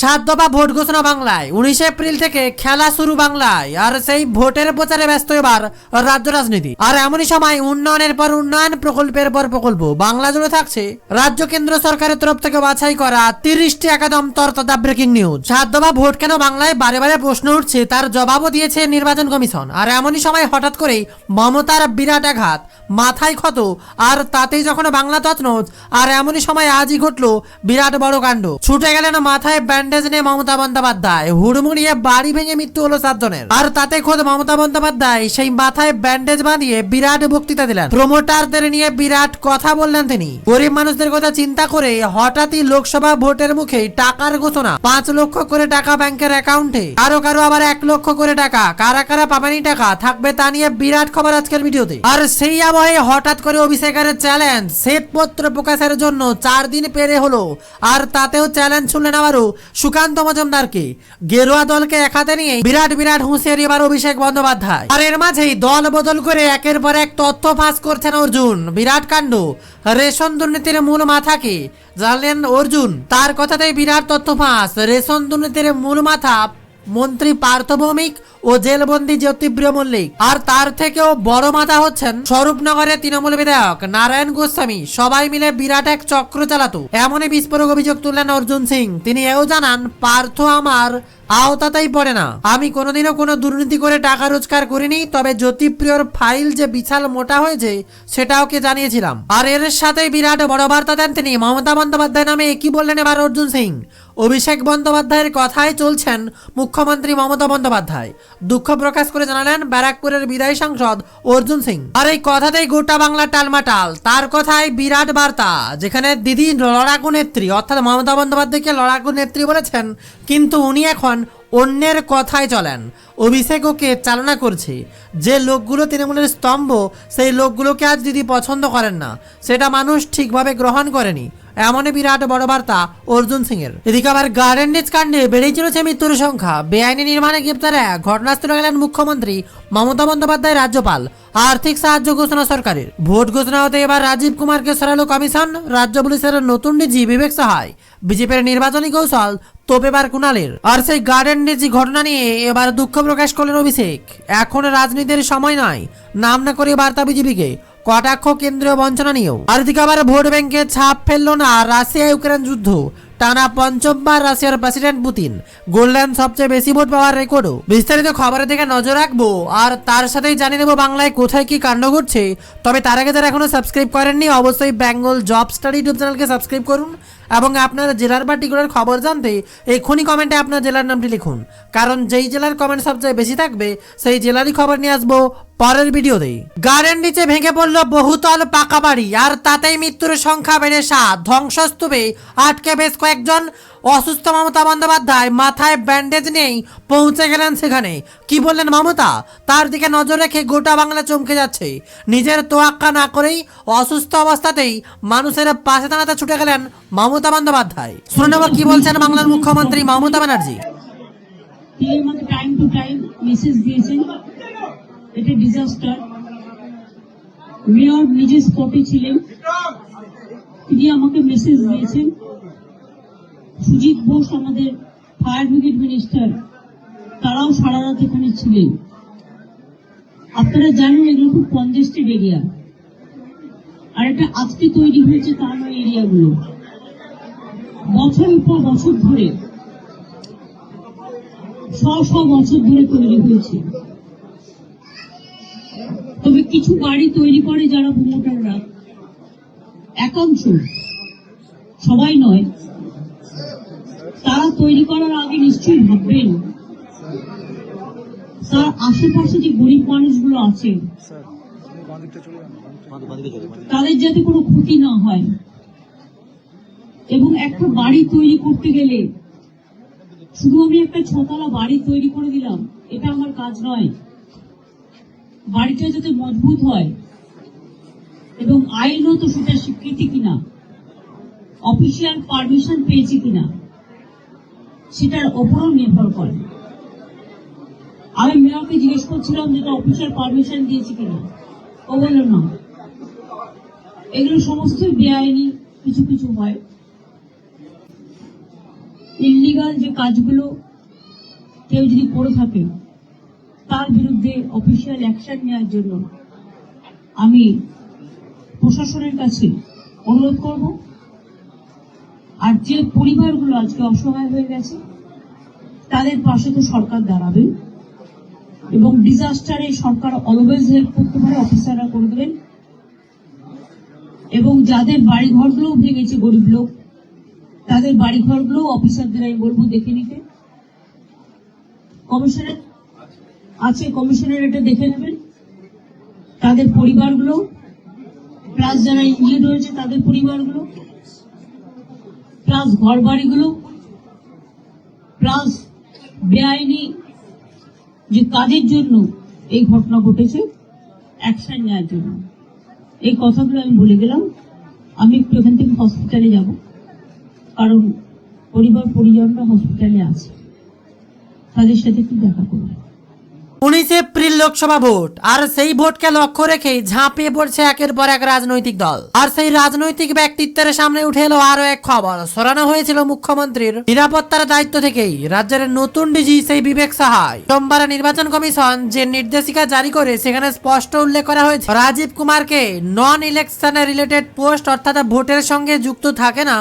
সাত দফা ভোট ঘোষণা বাংলায়, উনিশে এপ্রিল থেকে খেলা শুরু বাংলায়, আর সেই ভোটের প্রচারে ব্যস্ত এবার রাজ্য রাজনীতি। আর এমনই সময় উন্নয়নের পর উন্নয়ন, প্রকল্পের পর প্রকল্প। বাংলা জুড়ে থাকছে রাজ্য কেন্দ্র সরকারের তরফ থেকে বাছাই করা তিরিশটি একাদম তরতাজা ব্রেকিং নিউজ সাত দফা ভোট কেন বাংলায়? বারে বারে প্রশ্ন উঠছে, তার জবাবও দিয়েছে নির্বাচন কমিশন। আর এমনই সময় হঠাৎ করেই মমতার বিরাট আঘাত, মাথায় ক্ষত, আর তাতেই যখন বাংলা তছনছ, আর এমনই সময় আজই ঘটলো বিরাট বড় কাণ্ড। ছুটে গেলেন মাথায় ব্যান্ডেজ নিয়ে মমতা বন্দ্যোপাধ্যায়। হুড়মুড়িয়ে বাড়ি ভেঙে মৃত্যু হলো সাতজনের। আর তাতে খোদ মমতা বন্দ্যোপাধ্যায় সেই মাথায় ব্যান্ডেজ বাঁধিয়ে বিরাট বক্তৃতা দিলেন। প্রমোটারদের নিয়ে বিরাট কথা বললেন তিনি। গরিব মানুষদের কথা চিন্তা করে হঠাৎই লোকসভা ভোটের মুখে টাকার ঘোষণা। পাঁচ লক্ষ করে টাকা ব্যাংকের অ্যাকাউন্টে। কারও কারও আবার এক লক্ষ করে টাকা। কারা কারা পাবেনি টাকা থাকবে তা নিয়ে বিরাট খবর আজকের ভিডিওতে। আর সেই আবহে হঠাৎ করে অভিষেকের চ্যালেঞ্জ। শ্বেতপত্র প্রকাশের জন্য চার দিন পেরে হলো। আর তাতেও চ্যালেঞ্জ শুনলেন আবারও সুকান্ত মজুমদারকে গেরুয়া দলকে এক হাতে নিয়ে বিরাট বিরাট হুঁশিয়ারি এবার অভিষেক বন্দ্যোপাধ্যায়। আর এর মাঝেই দল বদল করে একের পর এক তথ্য ফাঁস করছেন অর্জুন। বিরাট কাণ্ড। রেশন দুর্নীতির মূল মাথাকে জানলেন অর্জুন। তার কথাতেই বিরাট তথ্য ফাঁস। রেশন দুর্নীতির মূল মাথা মন্ত্রী পার্থ ভৌমিক ও জেলবন্দি জ্যোতিপ্রিয় মল্লিক। আর তার থেকেও বড় মাথা হচ্ছেন স্বরূপনগরের তৃণমূল বিধায়ক নারায়ণ গোস্বামী। সবাই মিলে বিরাট এক চক্র চালাতো। এমনই বিস্ফোরক অভিযোগ তুললেন অর্জুন সিং। তিনি এও জানান, পার্থ আমার আওতাতেই পড়ে না। আমি কোনোদিনও কোনো দুর্নীতি করে টাকা রোজগার করিনি, তবে জ্যোতিপ্রিয়র ফাইল যে বিশাল মোটা হয়েছে সেটা ওকে জানিয়েছিলাম। আর এর সাথে বিরাট বড় বার্তা দেন তিনি, মমতা বন্দ্যোপাধ্যায় নামে কি বললেন এবার অর্জুন সিং? অভিষেক বন্দ্যোপাধ্যায়ের কথায় চলছেন মুখ্যমন্ত্রী মমতা বন্দ্যোপাধ্যায়। দুঃখ প্রকাশ করে জানালেন ব্যারাকপুরের বিদায়ী সাংসদ অর্জুন সিং। আর এই কথাতেই গোটা বাংলা টালমাটাল। তার কথায় বিরাট বার্তা, যেখানে দিদি লড়াকু নেত্রী, অর্থাৎ মমতা বন্দ্যোপাধ্যায়কে লড়াকু নেত্রী বলেছেন, কিন্তু উনি এখন অন্যের কথায় চলেন। অভিষেক ওকে চালনা করছে। যে লোকগুলো তৃণমূলের স্তম্ভ, সেই লোকগুলোকে আজ দিদি পছন্দ করেন না। সেটা মানুষ ঠিকভাবে গ্রহণ করেনি। এমনই বিরাট বড় বার্তা অর্জুন সিং এর এদিকে আবার গার্ডেন ডিচ কাণ্ডে বেড়েই চলেছে মৃত্যুর সংখ্যা। বেআইনি নির্মাণে গ্রেপ্তারে ঘটনাস্থলে গেলেন মুখ্যমন্ত্রী মমতা বন্দ্যোপাধ্যায়, রাজ্যপাল। আর্থিক সাহায্য ঘোষণা সরকারের। ভোট ঘোষণা হতে এবার রাজীব কুমারকে সরালো কমিশন। রাজ্য পুলিশের নতুন ডিজি বিবেক সহায়। বিজেপির নির্বাচনী কৌশল তোপেবার কুণালের। আর সেই গার্ডেন ডিজি ঘটনা নিয়ে এবার দুঃখ প্রকাশ করলেন অভিষেক। এখন রাজনীতির সময় নয়। নাম না করে বার্তা বিজেপিকে। কটাক্ষ কেন্দ্রীয় বঞ্চনা নিয়েও। আর আবার ভোট ব্যাংকে ছাপ ফেলল না রাশিয়া ইউক্রেন যুদ্ধ। টানা পঞ্চমবার রাশিয়ার প্রেসিডেন্ট পুতিন গোল্ডেন সবচেয়ে বেশি ভোট পাওয়ার রেকর্ডও। বিস্তারিত খবরের দিকে নজর রাখব, আর তার সাথেই জানিয়ে দেবো বাংলায় কোথায় কি কাণ্ড ঘটছে। তবে তার আগে যারা এখনও সাবস্ক্রাইব করেননি, অবশ্যই বেঙ্গল জব স্টাডি ইউটিউব চ্যানেলকে সাবস্ক্রাইব করুন। এবং আপনার জেলার পার্টিকুলার খবর জানতে এক্ষুনি কমেন্টে আপনার জেলার নামটি লিখুন। কারণ যেই জেলার কমেন্ট সবচেয়ে বেশি থাকবে, সেই জেলারই খবর নিয়ে আসব পরের ভিডিওতেই গার্ডেন নিচে ভেঙে পড়ল বহুতল পাকা বাড়ি, আর তাতেই মৃত্যুর সংখ্যা বেড়ে সাত ধ্বংসস্তূপে আটকে বেশ কয়েকজন অসুস্থ মমতা বন্দ্যোপাধ্যায় মাথায় ব্যান্ডেজ নেই, পৌঁছে গেলেন সেখানে। কি বললেন মমতা? তার দিকে নজর রেখে গোটা বাংলা চমকে যাচ্ছে। নিজের তোয়াক্কা না করেই অসুস্থ অবস্থাতেই মানুষের পাশে দাঁড়াতে ছুটে গেলেন মমতা বন্দ্যোপাধ্যায়। শুনে নেব কি বলছেন বাংলার মুখ্যমন্ত্রী মমতা ব্যানার্জি। ছিলেন। তিনি আমাকে মেসেজ দিয়েছেন। সুজিত বোস আমাদের ফায়ার ব্রিগেড মিনিস্টার, তারাও সারা রাত এখানে ছিলেন। আপনারা জানেন এগুলো খুব কনজেস্টেড এরিয়া। আর এটা আজকে তৈরি হয়েছে তা নয় এরিয়াগুলো। বছরের পর বছর ধরে, শ শ বছর ধরে তৈরি হয়েছে। তবে কিছু বাড়ি তৈরি করে যারা প্রমোটাররা একাংশ সবাই নয় তারা তৈরি করার আগে নিশ্চয়ই ভাববেন। তার আশেপাশে যে গরিব মানুষগুলো আছে তাদের যাতে কোনো ক্ষতি না হয় এবং একটা বাড়ি তৈরি করতে গেলে শুধু আমি একটা ছতলা বাড়ি তৈরি করে দিলাম এটা আমার কাজ নয়। বাড়িটা যাতে মজবুত হয় এবং আইনত সেটা স্বীকৃতি কিনা অফিসিয়াল পারমিশন পেয়েছি কিনা সেটার ওপরও নির্ভর করে। আমি মেয়রকে জিজ্ঞেস করছিলাম যেটা অফিসিয়াল পারমিশন দিয়েছি কিনা। ও বলল, না। এগুলো সমস্তই বেআইনি, কিছু কিছু হয়। ইল্লিগাল যে কাজগুলো কেউ যদি করে থাকে, তার বিরুদ্ধে অফিসিয়াল অ্যাকশন নেওয়ার জন্য আমি প্রশাসনের কাছে অনুরোধ করব। আর যে পরিবারগুলো আজকে অসহায় হয়ে গেছে, তাদের পাশে তো সরকার দাঁড়াবে। এবং ডিজাস্টারে সরকার অলওয়েজ হেল্প করতে পারে অফিসাররা করে দেবেন। এবং যাদের বাড়ি ঘরগুলো ভেঙেছে গরিব লোক, তাদের বাড়ি ঘরগুলো অফিসারদের আমি বলব, দেখে নিতে। কমিশনার, আছে কমিশনার, এটা দেখে নেবেন। তাদের পরিবারগুলো প্লাস যারা ইঞ্জিনিয়ার হয়েছে তাদের পরিবারগুলো। প্লাস ঘর বাড়িগুলো প্লাস বেআইনি যে কাজের জন্য এই ঘটনা ঘটেছে, অ্যাকশন নেওয়ার জন্য। এই কথাগুলো আমি বলে গেলাম। আমি একটু এখান থেকে হসপিটালে যাব, কারণ পরিবার পরিজনরা হসপিটালে আছে। তাদের সাথে একটু দেখা করব। উনিশ এপ্রিল লোকসভা ভোট। আর সেই ভোটকে লক্ষ্য রেখে ঝাঁপিয়ে পড়ছে একের পর এক রাজনৈতিক দল। আর সেই রাজনৈতিক ব্যক্তিত্বের সামনে উঠে এলো আরও এক খবর। সরানো হয়েছিল মুখ্যমন্ত্রীর নিরাপত্তার দায়িত্ব থেকেই। রাজ্যের নতুন ডিজি সেই বিবেক সাহায়। সোমবার নির্বাচন কমিশন যে নির্দেশিকা জারি করে, সেখানে স্পষ্ট উল্লেখ করা হয়েছে, রাজীব কুমারকে নন ইলেকশন রিলেটেড পোস্ট অর্থাৎ ভোটের সঙ্গে যুক্ত থাকে না,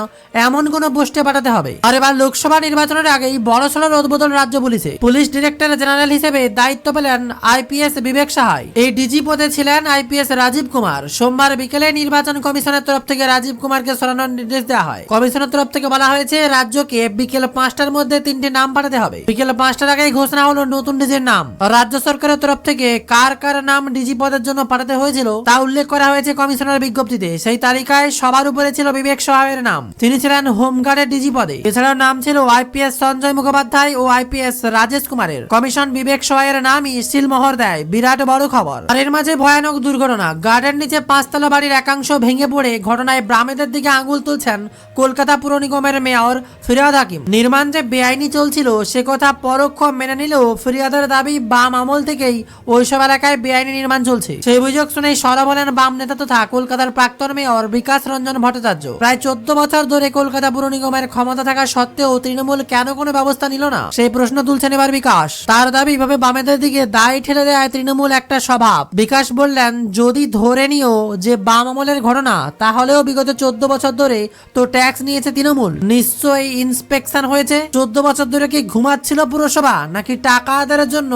এমন কোন পোস্টে পাঠাতে হবে। আর এবার লোকসভা নির্বাচনের আগেই বড় সড় রদবদল রাজ্য পুলিশে। পুলিশ ডিরেক্টর জেনারেল হিসেবে দায়িত্ব পেলেন আইপিএস বিবেক সাহায় এই ডিজি পদে ছিলেন আইপিএস রাজীব কুমার। সোমবার বিকেলে নির্বাচন কমিশনের তরফ থেকে রাজীব কুমারকে সরানোর নির্দেশ দেওয়া হয়। কমিশনের তরফ থেকে বলা হয়েছে, রাজ্যকে বিকেল পাঁচটার মধ্যে তিনটি নাম পাঠাতে হবে। বিকেল পাঁচটার আগেই ঘোষণা হলো নতুন ডিজির নাম। রাজ্য সরকারের তরফ থেকে কার কার নাম ডিজি পদের জন্য পাঠাতে হয়েছিল তা উল্লেখ করা হয়েছে কমিশনের বিজ্ঞপ্তিতে। সেই তালিকায় সবার উপরে ছিল বিবেক সহায়ের নাম। তিনি ছিলেন হোমগার্ডের ডিজি পদে। এছাড়াও নাম ছিল আইপিএস সঞ্জয় মুখোপাধ্যায় ও আইপিএস রাজেশ কুমারের। কমিশন বিবেক সহায়ের নামই সিলমোহর দেয়। বিরাট বড় খবর। আর এর মাঝে ভয়ানক দুর্ঘটনা। গার্ডের নিচে পাঁচতলা বাড়ির একাংশ ভেঙে পড়ে ঘটনায় ব্রামেদের দিকে আঙুল তুলছেন কলকাতা পুর নিগমের মেয়র ফিরিয়াদ হাকিম। নির্মাণ যে বেআইনি চলছিল, সে কথা পরোক্ষ মেনে নিলেও ফিরিয়াদের দাবি বাম আমল থেকেই ওইসব এলাকায় বেআইনি নির্মাণ চলছে। সেই অভিযোগ শুনে সরব হলেন বাম নেতা তথা কলকাতার প্রাক্তন মেয়র বিকাশ রঞ্জন ভট্টাচার্য। প্রায় চোদ্দ বছর ধরে কলকাতা পুর নিগমের ক্ষমতা থাকা সত্ত্বেও তৃণমূল কেন কোনো ব্যবস্থা নিল না? সেই প্রশ্ন তুলছেন এবার বিকাশ। তার দাবি ভাবে বামেদের দিকে দায় ঠেলে দেয় তৃণমূল একটা স্বভাব। বিকাশ বললেন, যদি ধরে নিও যে বাম আমলের ঘটনা, তাহলেও বিগত চোদ্দ বছর ধরে তো ট্যাক্স নিয়েছে তৃণমূল। নিশ্চয়ই ইন্সপেকশন হয়েছে। চোদ্দ বছর ধরে কি ঘুমাচ্ছিল পুরসভা, নাকি টাকা আদায়ের জন্য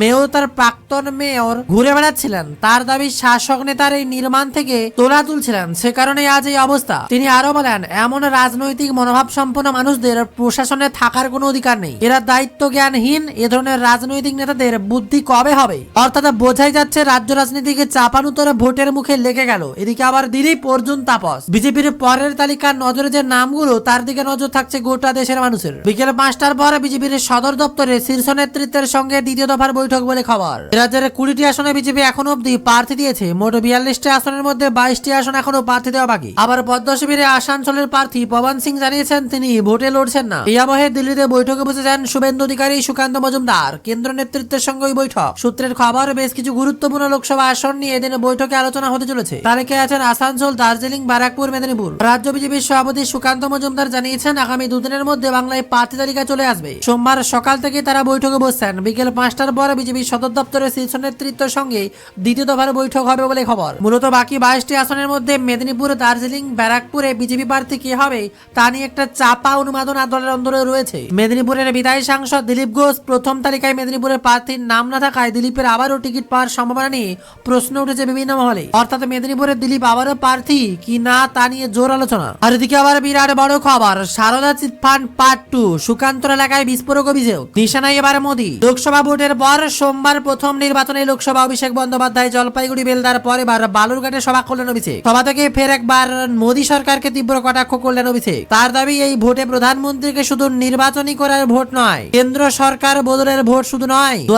মেয়র তার প্রাক্তন মেয়র ঘুরে বেড়াচ্ছিলেন? তার দাবি শাসক নেতার এই নির্মাণ থেকে তোলা তুলছিলেন। সে কারণে আজ এই অবস্থা। তিনি আরও বলেন, এমন রাজনৈতিক মনোভাব সম্পন্ন মানুষদের প্রশাসনে থাকার কোনো অধিকার নেই। এরা দায়িত্ব জ্ঞানহীন এ ধরনের রাজনৈতিক নেতাদের বুদ্ধি কবে হবে? অর্থাৎ বোঝাই যাচ্ছে রাজ্য রাজনীতিকে চাপানুতরে ভোটের মুখে লেগে গেল। এদিকে আবার দিলীপ, অর্জুন, তাপস। বিজেপির পরের তালিকার নজরে যে নামগুলো, তার দিকে নজর থাকছে গোটা দেশের মানুষের। বিকেল পাঁচটার পর বিজেপির সদর দপ্তরে শীর্ষ নেতৃত্বের সঙ্গে দ্বিতীয় দফার বৈঠক বলে খবর। রাজ্যের কুড়িটি আসনে বিজেপি এখনও অব্দি প্রার্থী দিয়েছে। মোট বিয়াল্লিশটি আসনের মধ্যে বাইশটি আসন এখনও প্রার্থী দেওয়া বাকি। আবার পদ্ম শিবিরে আসানসোলের প্রার্থী পবন সিং জানিয়েছেন তিনি ভোটে লড়ছেন না। এই আবহে দিল্লিতে বৈঠকে বসেছেন শুভেন্দু অধিকারী, সুকান্ত মজুমদার। কেন্দ্র নেতৃত্বের সঙ্গে ওই বৈঠক। সূত্রের খবর, বেশ কিছু গুরুত্বপূর্ণ লোকসভা আসন নিয়ে এদিন বৈঠকে আলোচনা হতে চলেছে। তালিকায় আছেন আসানসোল, দার্জিলিং, ব্যারাকপুর, মেদিনীপুর। রাজ্য বিজেপির সভাপতি সুকান্ত মজুমদার জানিয়েছেন, আগামী দুদিনের মধ্যে বাংলায় প্রার্থী তালিকা চলে আসবে। সোমবার সকাল থেকে তারা বৈঠকে বসছেন। বিকেল পাঁচটার পর বিজেপি সদর দপ্তরের শীর্ষ নেতৃত্বের সঙ্গে দ্বিতীয় দফার বৈঠক হবে বলে খবর। মূলত বাকি বাইশটি আসনের মধ্যে মেদিনীপুর, দার্জিলিং, ব্যারাকপুরে বিজেপি প্রার্থী কে হবে, তা নিয়ে একটা চাপা অনুমোদন দলের অন্তরে রয়েছে। মেদিনীপুরের বিদায়ী সাংসদ দিলীপ ঘোষ প্রথম তালিকায় মেদিনীপুরের প্রার্থীর নাম না থাকায় দিলীপের আবারও টিকিট পাওয়ার সম্ভাবনা নিয়ে প্রশ্ন উঠেছে বিভিন্ন মহলে। অর্থাৎ মেদিনীপুরের দিলীপ আবারও প্রার্থী কি না তা নিয়ে জোর আলোচনা। আর এদিকে আবার বিরাট বড় খবর, Saradha chit fund part two Sukanta এলাকায় বিস্ফোরক অভিযোগ। নিশানায় এবার মোদী। লোকসভা ভোটের পর সোমবার প্রথম নির্বাচনে লোকসভা অভিষেক বন্দ্যোপাধ্যায়, জলপাইগুড়ি, বেলদার পর এবার বালুরঘাটে সভা করলেন অভিষেক। সভা থেকে ফের একবার মোদী সরকারকে তীব্র কটাক্ষ করলেন অভিষেক। তার দাবি, এই ভোটে প্রধানমন্ত্রীকে শুধু নির্বাচনী করার ভোট নয়, কেন্দ্র সরকার বদলের ভোট শুধু নয় দু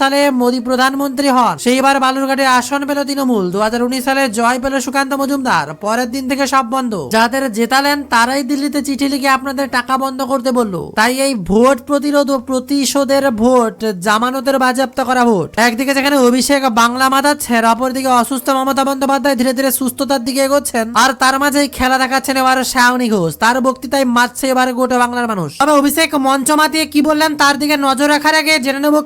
সালে মোদী প্রধানমন্ত্রী হন। সেইবার বালুরঘাটে আসন পেল তৃণমূল। দু হাজার উনিশ সালে জয় পেল সুকান্ত মজুমদার। পরের দিন থেকে সব বন্ধ। যাদের জেতালেন তারাই দিল্লিতে চিঠি লিখে আপনাদের টাকা বন্ধ করতে বলল। তাই এই ভোট প্রতিরোধ ও প্রতিশোধের ভোট, জামানতের বাজেয়াপ্ত করা ভোট। একদিকে যেখানে অভিষেক বাংলা মাতাচ্ছেন অপরদিকে অসুস্থ মমতা বন্দ্যোপাধ্যায় ধীরে ধীরে সুস্থতার দিকে এগোচ্ছেন। আর তার মাঝেই খেলা দেখাচ্ছেন এবার শাওনি ঘোষ। তার বক্তৃতায় মারছে এবার গোটা বাংলার মানুষ। তবে অভিষেক মঞ্চ মাতিয়ে কি বললেন, তার দিকে নজর রাখার আগে জেনে নেব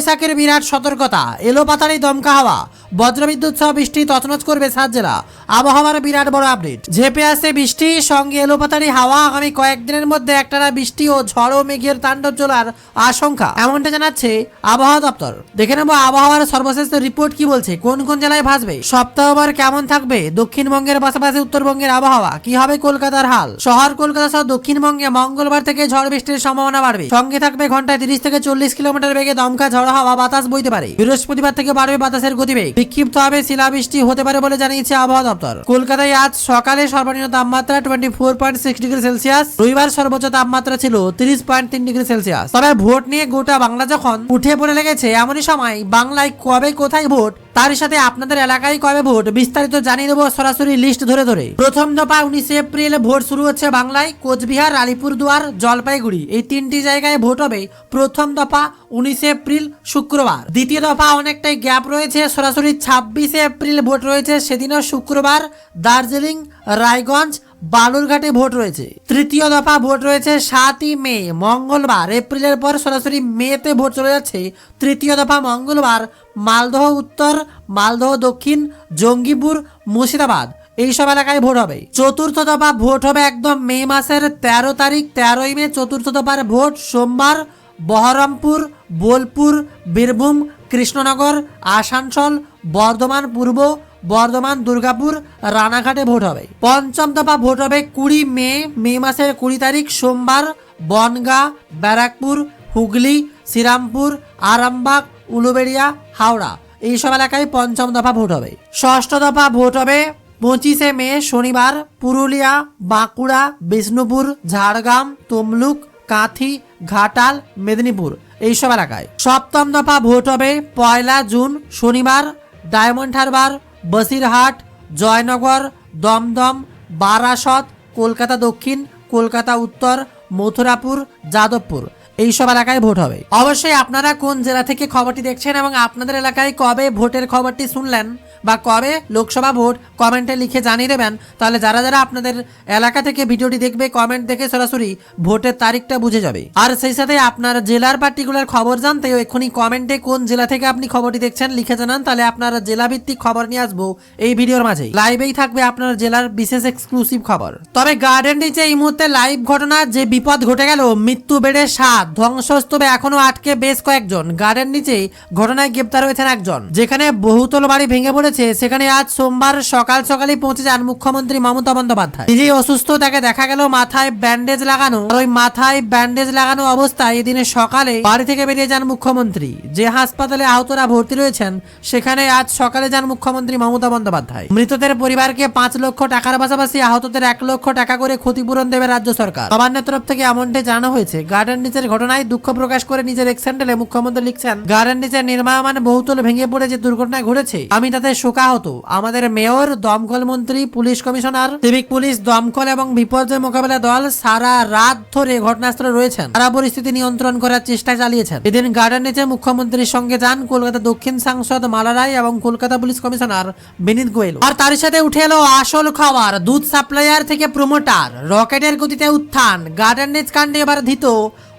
কালবৈশাখের বিরাট সতর্কতা এলো পাতারি দমকা হাওয়া, বজ্রবিদ্যুৎ সহ বৃষ্টি তছনছ করবে সাত জেলা। আবহাওয়ার বিরাট বড় আপডেট। ঝেপে আসছে বৃষ্টি, সঙ্গে এলোপাতারি হাওয়া। আগামী কয়েকদিনের মধ্যে একটানা বৃষ্টি ও ঝড় ও মেঘের তাণ্ডব চলার আশঙ্কা। এমনটা জানাচ্ছে আবহাওয়া দপ্তর। দেখে নেব আবহাওয়ার সর্বশেষ রিপোর্ট কি বলছে, কোন কোন জেলায় ভাসবে। সপ্তাহবার কেমন থাকবে, দক্ষিণবঙ্গের পাশাপাশি উত্তরবঙ্গের আবহাওয়া? কি হবে কলকাতার হাল? শহর, কলকাতা সহ দক্ষিণবঙ্গে মঙ্গলবার থেকে ঝড় বৃষ্টির সম্ভাবনা বাড়বে। সঙ্গে থাকবে ঘন্টায় তিরিশ থেকে চল্লিশ কিলোমিটার বেগে দমকা ঝড় হাওয়া বাতাস বইতে পারে। বৃহস্পতিবার থেকে বাড়বে বাতাসের গতিবেগ। বিক্ষিপ্ত হবে শিলাবৃষ্টি হতে পারে বলে জানিয়েছে আবহাওয়া দপ্তর। কলকাতায় আজ সকালে সর্বনিম্ন তাপমাত্রা twenty four point six degree Celsius রবিবার সর্বোচ্চ তাপমাত্রা ছিল তিরিশ পয়েন্ট তিন ডিগ্রি সেলসিয়াস তবে ভোট নিয়ে গোটা বাংলা যখন উঠে পড়ে লেগেছে, এমনই সময় বাংলায় কবে কোথায় ভোট তার সাথে আপনাদের এলাকায় কবে ভোট? বিস্তারিত জানিয়ে দেবো সরাসরি লিস্ট ধরে ধরে। প্রথম দফা উনিশে এপ্রিল ভোট শুরু হচ্ছে বাংলায়, কোচবিহার, আলিপুরদুয়ার, জলপাইগুড়ি। এই তিনটি জায়গায় ভোট হবে প্রথম দফা উনিশে এপ্রিল, শুক্রবার। দ্বিতীয় দফা অনেকটাই গ্যাপ রয়েছে, সরাসরি ছাব্বিশে এপ্রিল ভোট রয়েছে, সেদিনও শুক্রবার দার্জিলিং, রায়গঞ্জ বালুরঘাটে ভোট রয়েছে। তৃতীয় দফা ভোট রয়েছে সাতই মে, মঙ্গলবার। এপ্রিলের পর সরাসরি মেতে ভোট চলে যাচ্ছে। তৃতীয় দফা মঙ্গলবার, মালদহ উত্তর, মালদহ দক্ষিণ, জঙ্গিপুর, মুর্শিদাবাদ। এইসব এলাকায় ভোট হবে। চতুর্থ দফা ভোট হবে একদম মে মাসের তেরো তারিখ, তেরোই মে চতুর্থ দফার ভোট সোমবার। বহরমপুর, বোলপুর, বীরভূম, কৃষ্ণনগর, আসানসোল, বর্ধমান, পূর্ব বর্ধমান, দুর্গাপুর, রানাঘাটে ভোট হবে। পঞ্চম দফা ভোট হবে কুড়ি মে মে মাসের কুড়ি তারিখ সোমবার, বনগাঁ, ব্যারাকপুর, হুগলি, শ্রীরামপুর, আরামবাগ, উলুবেড়িয়া, হাওড়া। এইসব এলাকায় পঞ্চম দফা ভোট হবে। ষষ্ঠ দফা ভোট হবে পঁচিশে মে, শনিবার, পুরুলিয়া, বাঁকুড়া, বিষ্ণুপুর, ঝাড়গ্রাম, তমলুক, কাঁথি, ঘাটাল, মেদিনীপুর। এইসব এলাকায়। সপ্তম দফা ভোট হবে পয়লা জুন, শনিবার, ডায়মন্ড হারবার বসিরহাট, জয়নগর, দমদম, বারাসত, কলকাতা দক্ষিণ, কলকাতা উত্তর, মথুরাপুর, যাদবপুর। এইসব এলাকায় ভোট হবে। অবশ্যই আপনারা কোন জেলা থেকে খবরটি দেখছেন এবং আপনাদের এলাকায় কবে ভোটের খবরটি শুনলেন বা কবে লোকসভা ভোট, কমেন্টে লিখে জানিয়ে দেবেন। তাহলে যারা যারা আপনাদের এলাকা থেকে ভিডিওটি দেখবে, কমেন্ট দেখে সরাসরি ভোটের তারিখটা বুঝে যাবে। আর সেই সাথে আপনার জেলার পার্টিকুলার খবর জানতে এক্ষুনি কমেন্টে কোন জেলা থেকে আপনি খবরটি দেখছেন লিখে জানান, তাহলে আপনার জেলা ভিত্তিক খবর নিয়ে আসব এই ভিডিওর মাঝে লাইভেই থাকবে আপনার জেলার বিশেষ এক্সক্লুসিভ খবর। তবে গার্ডেন নিচে এই মুহূর্তে লাইভ ঘটনা, যে বিপদ ঘটে গেল, মৃত্যু বেড়ে সাত, ধ্বংসস্তূপে এখনও আটকে বেশ কয়েকজন। গার্ডেন নিচে ঘটনায় গ্রেপ্তার হয়েছেন একজন, যেখানে বহুতল বাড়ি ভেঙে পড়েছে সেখানে আজ সোমবার সকাল সকালেই পৌঁছে যান মুখ্যমন্ত্রী মমতা বন্দ্যোপাধ্যায়। নিজেই অসুস্থ, তাকে দেখা গেল মাথায় ব্যান্ডেজ লাগানো। আর ওই মাথায় ব্যান্ডেজ লাগানো অবস্থায় এদিনে সকালে বাড়ি থেকে বেরিয়ে যান মুখ্যমন্ত্রী। যে হাসপাতালে আহতরা ভর্তি রয়েছেন, সেখানে আজ সকালে যান মুখ্যমন্ত্রী মমতা বন্দ্যোপাধ্যায়। মৃতদের পরিবারকে পাঁচ লক্ষ টাকার পাশাপাশি আহতদের এক লক্ষ টাকা করে ক্ষতিপূরণ দেবে রাজ্য সরকার। নবান্নের তরফ থেকে এমনটাই জানানো হয়েছে। গার্ডেন নিচের ঘটনায় দুঃখ প্রকাশ করে নিজের এক মুখ্যমন্ত্রী লিখছেন গার্ডেন নিচের নির্মাণ বহুতল ভেঙে পড়ে যে দুর্ঘটনা ঘটেছে, আমি তাতে শোকাহত। আমাদের মেয়র, দমকল মন্ত্রী, পুলিশ কমিশনার, সিভিক পুলিশ, দমকল এবং বিপর্যয় মোকাবেলা দল সারা রাত ধরে ঘটনাস্থলে রয়েছেন। তারা পরিস্থিতি নিয়ন্ত্রণ করার চেষ্টা চালিয়েছেন। এদিন গার্ডেন নিচে মুখ্যমন্ত্রীর সঙ্গে যান কলকাতা দক্ষিণ সাংসদ মালা রায় এবং কলকাতা পুলিশ কমিশনার বিনীত গোয়েল। আর তার সাথে উঠে এলো আসল খবর। দুধ সাপ্লাইয়ার থেকে প্রমোটার, রকেটের গতিতে উত্থান, গার্ডেন নিচ কাণ্ডে এবার ধৃত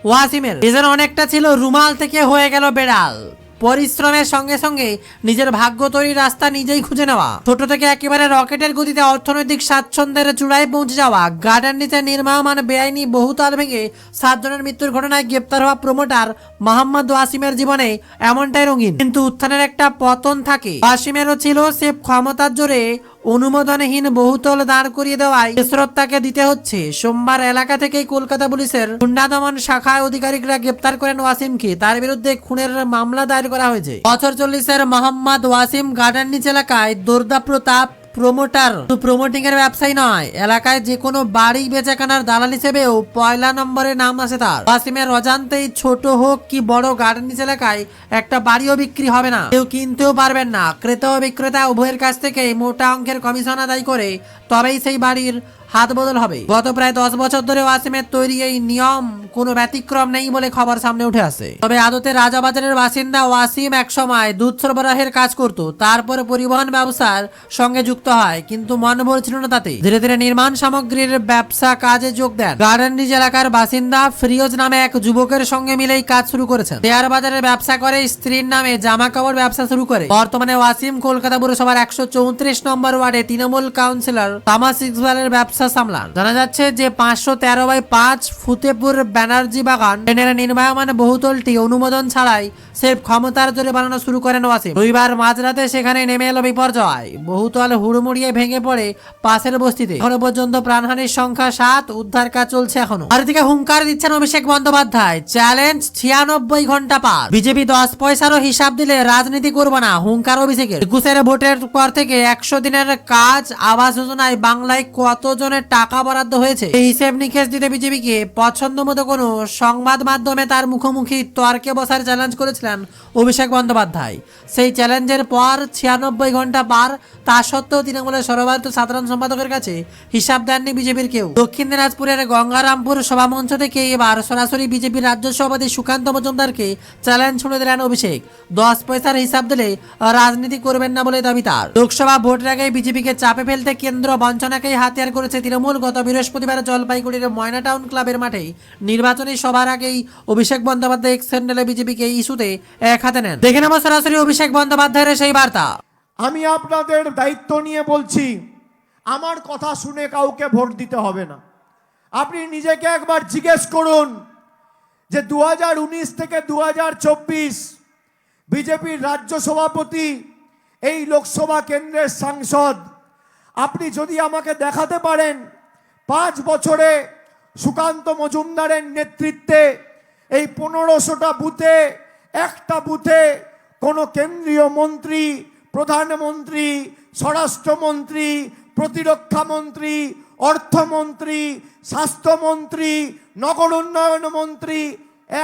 ওয়াসিমের। এজন্য অনেকটা ছিল, রুমাল থেকে হয়ে গেল বেড়াল। পরিশ্রমের সঙ্গে সঙ্গে নিজের ভাগ্য তৈরির রাস্তা নিজেই খুঁজে নেওয়া। ছোট থেকে একেবারে রকেটের গতিতে অর্থনৈতিক স্বাচ্ছন্দ্যের চূড়ায় পৌঁছে যাওয়া গার্ডার নিচে নির্মাণ বেআইনি বহুতাল ভেঙে সাতজনের মৃত্যুর ঘটনায় গ্রেপ্তার হওয়া প্রমোটার মোহাম্মদ ওয়াসিমের জীবনে এমনটাই রঙিন। কিন্তু উত্থানের একটা পতন থাকে। ওয়াসিমেরও ছিল সে ক্ষমতার জোরে অনুমোদনহীন বহুতল দাঁড় করিয়ে দেওয়ায় শ্রদ্ধাকে দিতে হচ্ছে। সোমবার এলাকা থেকেই কলকাতা পুলিশের গুন্ডা দমন শাখায় অধিকারিকরা গ্রেপ্তার করেন ওয়াসিমকে। তার বিরুদ্ধে খুনের মামলা দায়ের করা হয়েছে। বছর চল্লিশের মোহাম্মদ ওয়াসিম গার্ডেন নিচ এলাকায় দুর্দা প্রতাপ প্রমোটার প্রমোটিং এর ব্যবসায়ী নয়, এলাকায় যে কোনো বাড়ি বেচাকেনার দালাল হিসেবেও পয়লা নম্বরে নাম আছে তার। ওয়াসিমের অজান্তেই ছোট হোক কি বড় গার্ডেনিস এলাকায় একটা বাড়িও বিক্রি হবে না। কেউ কিনতেও পারবেন না। ক্রেতা ও বিক্রেতা উভয়ের কাছ থেকে মোটা অঙ্কের কমিশন আদায় করে তবেই সেই বাড়ির হাত বদল হবে। গত প্রায় দশ বছর ধরে ওয়াসিমের তৈরি এই নিয়ম কোনো ব্যতিক্রম নেই বলে খবর সামনে উঠে আসে। তবে আদতে রাজাবাজারের বাসিন্দা ওয়াসিম একসময় দুধ সরবরাহের কাজ করত, তারপরে পরিবহন ব্যবসার সঙ্গে যুক্ত হয়, কিন্তু মন ভরছিল না তাতে। ধীরে ধীরে নির্মাণ সামগ্রীর ব্যবসা কাজে যোগ দেন। গার্ডেনরিজ এলাকার বাসিন্দা ফিরোজ নামে এক যুবকের সঙ্গে মিলেই কাজ শুরু করেছেন। শেয়ার বাজারের ব্যবসা করে, স্ত্রীর নামে জামা কাপড় ব্যবসা শুরু করে। বর্তমানে ওয়াসিম কলকাতা পুরসভার একশো চৌত্রিশ নম্বর ওয়ার্ডে তৃণমূল কাউন্সিলর তামাস ইকবালের ব্যবসা সামলান। জানা যাচ্ছে যে পাঁচশো তেরো বাই পাঁচ ফুতেপুর ব্যানার্জি বাগান ট্রেনের নির্মায়মান বহুতলটি অনুমোদন ছাড়াই সেফ ক্ষমতার জোরে বানানো শুরু করেন ওয়াসিম রবিবার মাঝরাতে সেখানে নেমে এলো বিপর্যয়। বহুতল হুড়মুড়িয়ে ভেঙে পড়ে পাশের বস্তিতে। এখনও পর্যন্ত প্রাণহানির সংখ্যা সাত, উদ্ধার কাজ চলছে এখনও। আর দিকে হুঙ্কার দিচ্ছেন অভিষেক বন্দ্যোপাধ্যায়। চ্যালেঞ্জ, ছিয়ানব্বই ঘণ্টা পার। বিজেপি দশ পয়সারও হিসাব দিলে রাজনীতি করব না, হুঙ্কার অভিষেকের। একুশের ভোটের পর থেকে একশো দিনের কাজ, আবাস যোজনায় বাংলায় কতজনের টাকা বরাদ্দ হয়েছে। এই হিসেব নিকেশ দিতে বিজেপিকে পছন্দ মতো কোনো সংবাদ মাধ্যমে তার মুখোমুখি তর্কে বসার চ্যালেঞ্জ করেছিলেন অভিষেক বন্দ্যোপাধ্যায়। সেই চ্যালেঞ্জের পর ছিয়ানব্বই ঘণ্টা পার, তা সত্ত্বেও তৃণমূলের সর্বভারতীয় সাধারণ সম্পাদকের কাছে হিসাব দেননি বিজেপির কেউ। দক্ষিণ দিনাজপুরের গঙ্গারামপুর সভামঞ্চ থেকে এবার সরাসরি বিজেপির রাজ্য সভাপতি সুকান্ত মজুমদারকে চ্যালেঞ্জ ছুড়ে দিলেন অভিষেক। দশ পয়সার হিসাব দিলে রাজনীতি করবেন না বলে দাবি তার। লোকসভা ভোটের আগে বিজেপিকে চাপে ফেলতে কেন্দ্র বঞ্চনাকেই হাতিয়ার করেছে তৃণমূল গত বৃহস্পতিবার জলপাইগুড়ির ময়না টাউন ক্লাবের মাঠে নির্বাচনী সভার আগেই অভিষেক বন্দ্যোপাধ্যায় এক্স স্যান্ডেলে বিজেপিকে ইস্যুতে এক হাতে নেন। দেখে নেব সরাসরি অভিষেক বন্দ্যোপাধ্যায়ের সেই বার্তা। আমি আপনাদের দায়িত্ব নিয়ে বলছি, আমার কথা শুনে কাউকে ভোট দিতে হবে না। আপনি নিজেকে একবার জিজ্ঞেস করুন যে দু হাজার উনিশ থেকে দু হাজার চব্বিশ বিজেপির রাজ্য সভাপতি এই লোকসভা কেন্দ্রের সাংসদ আপনি যদি আমাকে দেখাতে পারেন, পাঁচ বছরে সুকান্ত মজুমদারের নেতৃত্বে এই পনেরোশোটা বুথে, একটা বুথে কোনো কেন্দ্রীয় মন্ত্রী, প্রধানমন্ত্রী, স্বরাষ্ট্রমন্ত্রী প্রতিরক্ষা মন্ত্রী অর্থমন্ত্রী, স্বাস্থ্যমন্ত্রী, নগর উন্নয়ন মন্ত্রী,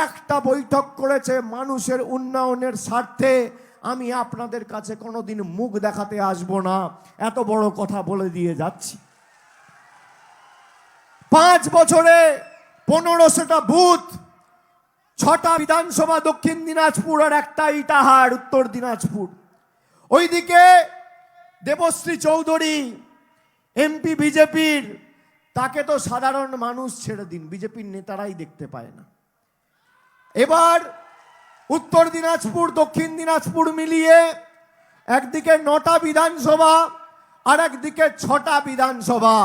একটা বৈঠক করেছে মানুষের উন্নয়নের স্বার্থে। আমি আপনাদের কাছে কোনোদিন মুখ দেখাতে আসব না। এত বড় কথা বলে দিয়ে যাচ্ছি। পাঁচ বছরে পনেরোশোটা বুথ, ছটা বিধানসভা দক্ষিণ দিনাজপুর আর একটা ইটাহার উত্তর দিনাজপুর। ওইদিকে দেবশ্রী চৌধুরী, এমপি, বিজেপির, তাকে তো সাধারণ মানুষ ছেড়ে দিন। বিজেপির নেতারাই দেখতে পায় না। এবার উত্তর দিনাজপুর, দক্ষিণ দিনাজপুর মিলিয়ে একদিকে নটা বিধানসভা আর একদিকে ছটা বিধানসভা।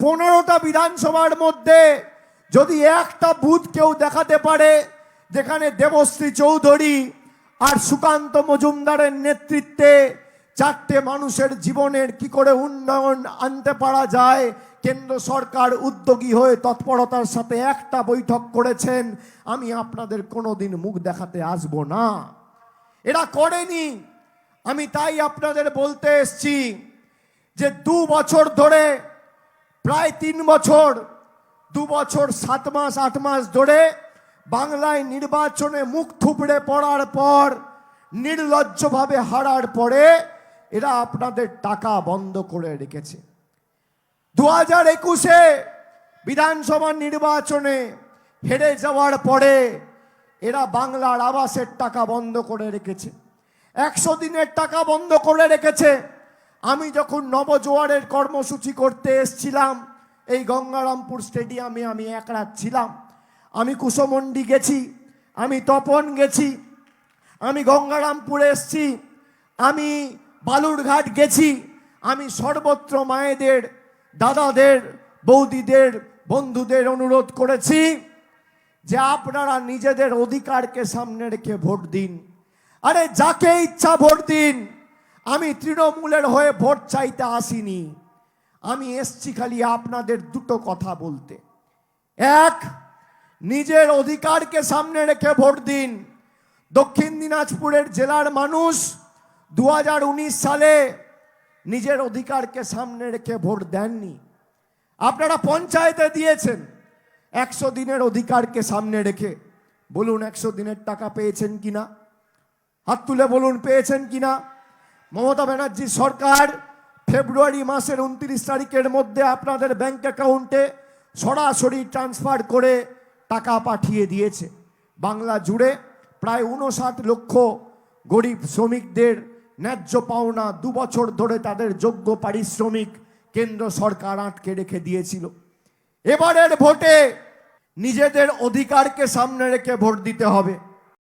পনেরোটা বিধানসভার মধ্যে যদি একটা বুথ কেউ দেখাতে পারে, যেখানে দেবশ্রী চৌধুরী আর সুকান্ত মজুমদারের নেতৃত্বে চারটে মানুষের জীবনের কি করে উন্নয়ন আনতে পারা যায় কেন্দ্র সরকার উদ্যোগী হয়ে তৎপরতার সাথে একটা বৈঠক করেছেন, আমি আপনাদের কোনোদিন মুখ দেখাতে আসব না। এরা করেনি। আমি তাই আপনাদের বলতে এসছি যে দু বছর ধরে, প্রায় তিন বছর, দু বছর সাত মাস, আট মাস ধরে বাংলায় নির্বাচনে মুখ থুবড়ে পড়ার পর, নির্লজ্জভাবে হারার পরে এরা আপনাদের টাকা বন্ধ করে রেখেছে। দু হাজার একুশে বিধানসভা নির্বাচনে হেরে যাওয়ার পরে এরা বাংলার আবাসের টাকা বন্ধ করে রেখেছে। একশো দিনের টাকা বন্ধ করে রেখেছে। আমি যখন নবজোয়ারের কর্মসূচি করতে এসছিলাম, এই গঙ্গারামপুর স্টেডিয়ামে আমি এক রাত ছিলাম। আমি কুসমন্ডি গেছি, আমি তপন গেছি, আমি গঙ্গারামপুরে এসছি, আমি বালুরঘাট গেছি, আমি সর্বত্র মায়েদের দাদাদের, বৌদিদের, বন্ধুদের অনুরোধ করেছি যে আপনারা নিজেদের অধিকারকে সামনে রেখে ভোট দিন। আরে, যাকে ইচ্ছা ভোট দিন। আমি তৃণমূলের হয়ে ভোট চাইতে আসিনি। আমি এসছি খালি আপনাদের দুটো কথা বলতে। এক, নিজের অধিকারকে সামনে রেখে ভোট দিন। দক্ষিণ দিনাজপুরের জেলার মানুষ দু হাজার উনিশ সালে নিজের অধিকারকে সামনে রেখে ভোট দেননি। আপনারা পঞ্চায়েতে দিয়েছেন। একশো দিনের অধিকারকে সামনে রেখে। বলুন, একশো দিনের টাকা পেয়েছেন কিনা? হাত তুলে বলুন, পেয়েছেন কিনা? মমতা ব্যানার্জির সরকার ফেব্রুয়ারি মাসের উনত্রিশ তারিখের মধ্যে আপনাদের ব্যাংক অ্যাকাউন্টে সরাসরি ট্রান্সফার করে টাকা পাঠিয়ে দিয়েছে। বাংলা জুড়ে প্রায় উনষাট লক্ষ গরিব শ্রমিকদের ন্যায্য পাওনা দু বছর ধরে তাদের যোগ্য পারিশ্রমিক কেন্দ্র সরকার আটকে রেখে দিয়েছিল। এবারের ভোটে নিজেদের অধিকারকে সামনে রেখে ভোট দিতে হবে।